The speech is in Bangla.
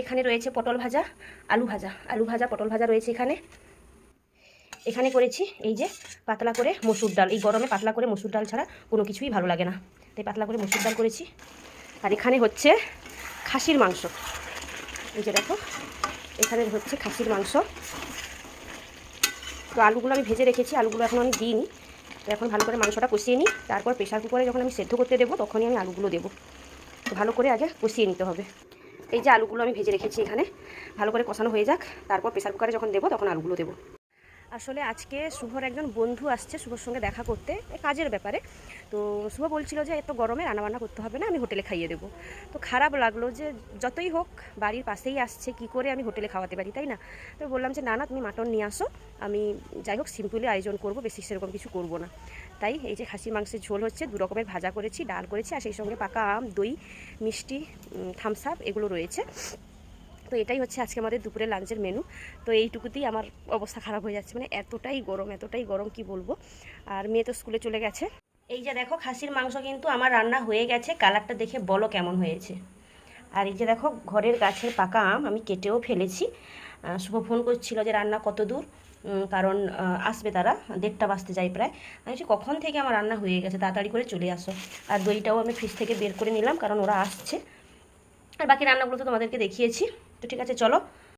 এখানে রয়েছে পটল ভাজা, আলু ভাজা। আলু ভাজা, পটল ভাজা রয়েছে এখানে। এখানে করেছি এই যে পাতলা করে মসুর ডাল। এই গরমে পাতলা করে মসুর ডাল ছাড়া কোনো কিছুই ভালো লাগে না। তাই পাতলা করে মসুর ডাল করেছি। আর এখানে হচ্ছে খাসির মাংস। এই যে দেখো, এখানে হচ্ছে খাসির মাংস। তো আলুগুলো আমি ভেজে রেখেছি, আলুগুলো এখন আমি দিইনি। তো এখন ভালো করে মাংসটা কষিয়ে নিই। তারপর প্রেশার কুকারে যখন আমি সেদ্ধ করতে দেবো, তখনই আমি আলুগুলো দেবো। তো ভালো করে আগে কষিয়ে নিতে হবে। এই যে আলুগুলো আমি ভেজে রেখেছি এখানে, ভালো করে কষানো হয়ে যাক, তারপর প্রেশার কুকারে যখন দেবো তখন আলুগুলো দেবো। আসলে আজকে শুভর একজন বন্ধু আসছে শুভর সঙ্গে দেখা করতে কাজের ব্যাপারে। তো শুভ বলছিল যে, এত গরমে রান্নাবান্না করতে হবে না, আমি হোটেলে খাইয়ে দেবো। তো খারাপ লাগল যে, যতই হোক, বাড়ির পাশেই আসছে, কি করে আমি হোটেলে খাওয়াতে পারি, তাই না? তো বললাম যে, না না, তুমি মাটন নিয়ে আসো, আমি যাই হোক সিম্পলি আয়োজন করব, বেশি সেরকম কিছু করব না। তাই এই যে খাসি মাংসের ঝোল হচ্ছে, দু রকমের ভাজা করেছি, ডাল করেছি, আর সেই সঙ্গে পাকা আম, দই, মিষ্টি থামস আপ এগুলো রয়েছে। তো এটাই হচ্ছে আজকে আমাদের দুপুরে লাঞ্চের মেনু তো এইটুকুতেই আমার অবস্থা খারাপ হয়ে যাচ্ছে। মানে এতটাই গরম এতটাই গরম কি বলব? আর মেয়ে তো স্কুলে চলে গেছে। এই যে দেখো, খাসির মাংস কিন্তু আমার রান্না হয়ে গেছে। কালারটা দেখে বলো কেমন হয়েছে। আর এই যে দেখো, ঘরের গাছের পাকা আম আমি কেটেও ফেলেছি। শুভ ফোন করছিল যে রান্না কত দূর। কারণ আসবে তারা, দেড়টা বাজতে যায় প্রায়। আমি কখন থেকে আমার রান্না হয়ে গেছে? তাড়াতাড়ি করে চলে আসো। আর দইটাও আমি ফ্রিজ থেকে বের করে নিলাম, কারণ ওরা আসছে। আর বাকি রান্নাগুলো তো তোমাদেরকে দেখিয়েছি। তো ঠিক আছে চলো।